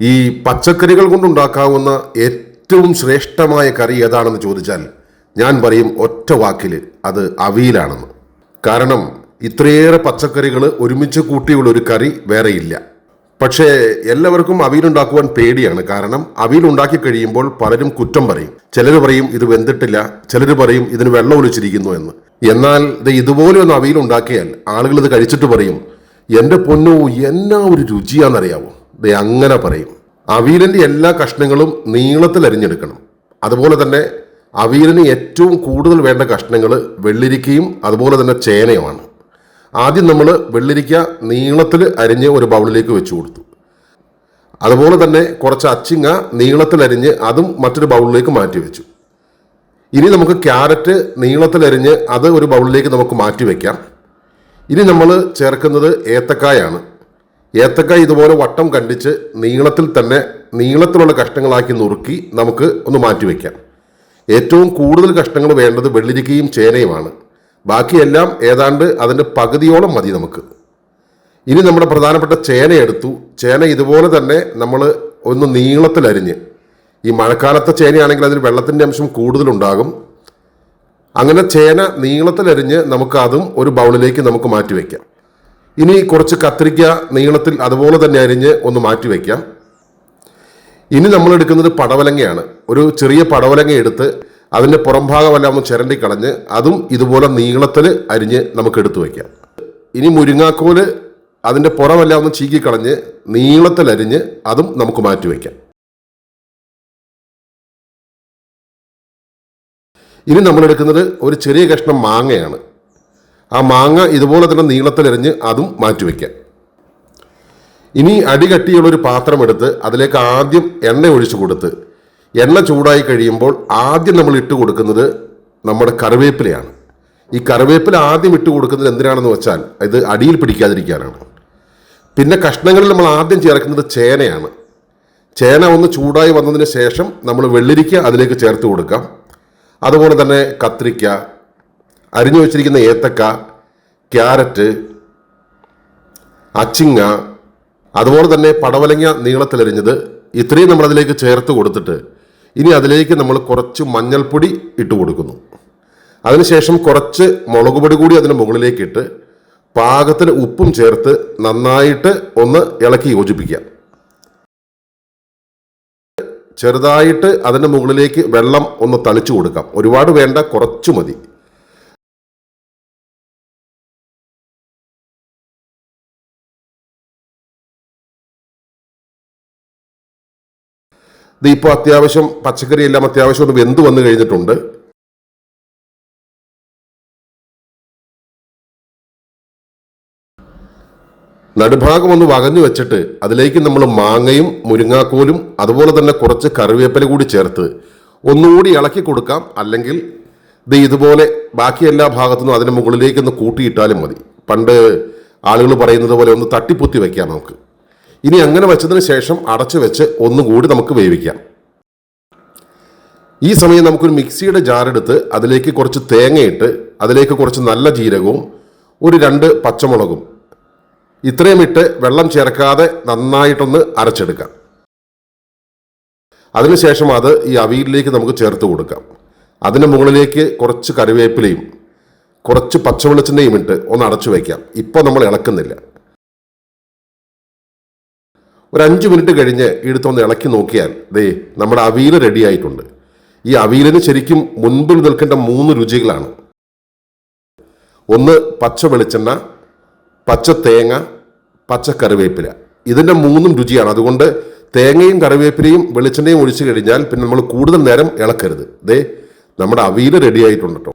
ഈ പച്ചക്കറികൾ കൊണ്ടുണ്ടാക്കാവുന്ന ഏറ്റവും ശ്രേഷ്ഠമായ കറി ഏതാണെന്ന് ചോദിച്ചാൽ ഞാൻ പറയും ഒറ്റ വാക്കിൽ അത് അവിയലാണെന്ന്. കാരണം ഇത്രയേറെ പച്ചക്കറികൾ ഒരുമിച്ച് കൂട്ടിയുള്ള ഒരു കറി വേറെയില്ല പക്ഷേ എല്ലാവർക്കും അവിയലുണ്ടാക്കുവാൻ പേടിയാണ്. കാരണം അവിയൽ ഉണ്ടാക്കി കഴിയുമ്പോൾ പലരും കുറ്റം പറയും. ചിലർ പറയും ഇത് വെന്തിട്ടില്ല. ചിലർ പറയും ഇതിന് വെള്ളം ഒലിച്ചിരിക്കുന്നു എന്ന്. എന്നാൽ ഇത് ഇതുപോലെ ഒന്ന് അവിയൽ ഉണ്ടാക്കിയാൽ ആളുകൾ ഇത് കഴിച്ചിട്ട് പറയും എന്റെ പൊന്നോ എന്നാ ഒരു രുചിയാണെന്നറിയാവോ? അങ്ങനെ പറയും. അവിയലിന്റെ എല്ലാ കഷ്ണങ്ങളും നീളത്തിൽ അരിഞ്ഞെടുക്കണം. അതുപോലെ തന്നെ അവിയലിന് ഏറ്റവും കൂടുതൽ വേണ്ട കഷ്ണങ്ങൾ വെള്ളിരിക്കയും അതുപോലെ തന്നെ ചേനയുമാണ്. ആദ്യം നമ്മൾ വെള്ളിരിക്ക നീളത്തിൽ അരിഞ്ഞ് ഒരു ബൗളിലേക്ക് വെച്ചു കൊടുത്തു. അതുപോലെ തന്നെ കുറച്ച് അച്ചിങ്ങ നീളത്തിൽ അരിഞ്ഞ് അതും മറ്റൊരു ബൗളിലേക്ക് മാറ്റി വെച്ചു. ഇനി നമുക്ക് ക്യാരറ്റ് നീളത്തിൽ അരിഞ്ഞ് അത് ഒരു ബൗളിലേക്ക് നമുക്ക് മാറ്റി വയ്ക്കാം ഇനി നമ്മൾ ചേർക്കുന്നത് ഏത്തക്കായാണ്. ഏത്തക്കായ ഇതുപോലെ വട്ടം കണ്ടിച്ച് നീളത്തിൽ തന്നെ നീളത്തിലുള്ള കഷ്ണങ്ങളാക്കി നുറുക്കി നമുക്ക് ഒന്ന് മാറ്റിവെക്കാം ഏറ്റവും കൂടുതൽ കഷ്ണങ്ങൾ വേണ്ടത് വെള്ളിരിക്കയും ചേനയുമാണ്. ബാക്കിയെല്ലാം ഏതാണ്ട് അതിന്റെ പകുതിയോളം മതി നമുക്ക്. ഇനി നമ്മുടെ പ്രധാനപ്പെട്ട ചേന എടുത്തു. ചേന ഇതുപോലെ തന്നെ നമ്മൾ ഒന്ന് നീളത്തിലരിഞ്ഞ് ഈ മഴക്കാലത്തെ ചേനയാണെങ്കിൽ അതിൽ വെള്ളത്തിന്റെ അംശം കൂടുതലുണ്ടാകും. അങ്ങനെ ചേന നീളത്തിലരിഞ്ഞ് നമുക്ക് അതും ഒരു ബൗളിലേക്ക് നമുക്ക് മാറ്റി വയ്ക്കാം ഇനി കുറച്ച് കത്തിരിക്ക നീളത്തിൽ അതുപോലെ തന്നെ അരിഞ്ഞ് ഒന്ന് മാറ്റി വയ്ക്കാം. ഇനി നമ്മൾ എടുക്കുന്നത് പടവലങ്ങയാണ്. ഒരു ചെറിയ പടവലങ്ങ എടുത്ത് അതിന്റെ പുറം ഭാഗമെല്ലാം ഒന്ന് ചിരണ്ടി കളഞ്ഞ് അതും ഇതുപോലെ നീളത്തിൽ അരിഞ്ഞ് നമുക്ക് എടുത്തു വയ്ക്കാം. ഇനി മുരിങ്ങാക്കോൽ അതിന്റെ പുറമെല്ലാം ഒന്ന് ചീക്കിക്കളഞ്ഞ് നീളത്തിൽ അരിഞ്ഞ് അതും നമുക്ക് മാറ്റി വയ്ക്കാം. ഇനി നമ്മൾ എടുക്കുന്നത് ഒരു ചെറിയ കഷ്ണം മാങ്ങയാണ്. ആ മാങ്ങ ഇതുപോലെ തന്നെ നീളത്തിലെറിഞ്ഞ് അതും മാറ്റി വയ്ക്കാം ഇനി അടികട്ടിയുള്ള ഒരു പാത്രം എടുത്ത് അതിലേക്ക് ആദ്യം എണ്ണ ഒഴിച്ചു കൊടുത്ത് എണ്ണ ചൂടായി കഴിയുമ്പോൾ ആദ്യം നമ്മൾ ഇട്ട് കൊടുക്കുന്നത് നമ്മുടെ കറിവേപ്പിലയാണ്. ഈ കറിവേപ്പില ആദ്യം ഇട്ട് കൊടുക്കുന്നത് എന്തിനാണെന്ന് വെച്ചാൽ ഇത് അടിയിൽ പിടിക്കാതിരിക്കാനാണ്. പിന്നെ കഷ്ണങ്ങളിൽ നമ്മൾ ആദ്യം ചേർക്കുന്നത് ചേനയാണ്. ചേന ഒന്ന് ചൂടായി വന്നതിന് ശേഷം നമ്മൾ വെള്ളരിക്ക അതിലേക്ക് ചേർത്ത് കൊടുക്കാം. അതുപോലെ തന്നെ കത്രിക്ക അരിഞ്ഞു വെച്ചിരിക്കുന്ന ഏത്തക്ക ക്യാരറ്റ് അച്ചിങ്ങ അതുപോലെ തന്നെ പടവലങ്ങ നീളത്തിലരിഞ്ഞത് ഇത്രയും നമ്മൾ അതിലേക്ക് ചേർത്ത് കൊടുത്തിട്ട് ഇനി അതിലേക്ക് നമ്മൾ കുറച്ച് മഞ്ഞൾപ്പൊടി ഇട്ട് കൊടുക്കുന്നു. അതിനുശേഷം കുറച്ച് മുളക് പൊടി കൂടി അതിന് മുകളിലേക്ക് ഇട്ട് പാകത്തിന് ഉപ്പും ചേർത്ത് നന്നായിട്ട് ഒന്ന് ഇളക്കി യോജിപ്പിക്കുക. ചെറുതായിട്ട് അതിന്റെ മുകളിലേക്ക് വെള്ളം ഒന്ന് തളിച്ചു കൊടുക്കാം. ഒരുപാട് വേണ്ട കുറച്ചു മതി. ഇത് ഇപ്പോൾ അത്യാവശ്യം പച്ചക്കറി എല്ലാം അത്യാവശ്യം ഒന്ന് വെന്ത് വന്നു കഴിഞ്ഞിട്ടുണ്ട്. നടുഭാഗം ഒന്ന് വകഞ്ഞു വെച്ചിട്ട് അതിലേക്ക് നമ്മൾ മാങ്ങയും മുരിങ്ങാക്കോലും അതുപോലെ തന്നെ കുറച്ച് കറിവേപ്പില കൂടി ചേർത്ത് ഒന്നുകൂടി ഇളക്കി കൊടുക്കാം. അല്ലെങ്കിൽ ഇത് ഇതുപോലെ ബാക്കി എല്ലാ ഭാഗത്തുനിന്നും അതിന് മുകളിലേക്ക് ഒന്ന് കൂട്ടിയിട്ടാലും മതി. പണ്ട് ആളുകൾ പറയുന്നത് പോലെ ഒന്ന് തട്ടിപ്പൊത്തി വയ്ക്കാം നമുക്ക്. ഇനി അങ്ങനെ വെച്ചതിന് ശേഷം അടച്ചു വെച്ച് ഒന്നുകൂടി നമുക്ക് വേവിക്കാം. ഈ സമയം നമുക്കൊരു മിക്സിയുടെ ജാറെടുത്ത് അതിലേക്ക് കുറച്ച് തേങ്ങയിട്ട് അതിലേക്ക് കുറച്ച് നല്ല ജീരകവും ഒരു രണ്ട് പച്ചമുളകും. ഇത്രയും ഇട്ട് വെള്ളം ചേർക്കാതെ നന്നായിട്ടൊന്ന് അരച്ചെടുക്കാം. അതിനുശേഷം അത് ഈ അവിയലിലേക്ക് നമുക്ക് ചേർത്ത് കൊടുക്കാം. അതിന് മുകളിലേക്ക് കുറച്ച് കറിവേപ്പിലയും കുറച്ച് പച്ചവെളിച്ചെണ്ണയും ഇട്ട് ഒന്ന് അടച്ചു വയ്ക്കാം ഇപ്പോൾ നമ്മൾ ഇളക്കുന്നില്ല. ഒരു അഞ്ച് മിനിറ്റ് കഴിഞ്ഞ് എടുത്തൊന്ന് ഇളക്കി നോക്കിയാൽ ദേ നമ്മുടെ അവിയൽ റെഡി ആയിട്ടുണ്ട്. ഈ അവിയലിന് ശരിക്കും മുൻപിൽ നിൽക്കേണ്ട മൂന്ന് രുചികളാണ്. ഒന്ന് പച്ച വെളിച്ചെണ്ണ പച്ച തേങ്ങ പച്ച കറിവേപ്പില. ഇതിന്റെ മൂന്നും രുചിയാണ്. അതുകൊണ്ട് തേങ്ങയും കറിവേപ്പിലയും വെളിച്ചെണ്ണയും ഒഴിച്ചു കഴിഞ്ഞാൽ പിന്നെ നമ്മൾ കൂടുതൽ നേരം ഇളക്കരുത്. ദേ നമ്മുടെ അവിയൽ റെഡി ആയിട്ടുണ്ട് കേട്ടോ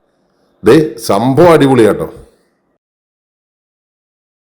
ദേ സംഭവം അടിപൊളിയാട്ടോ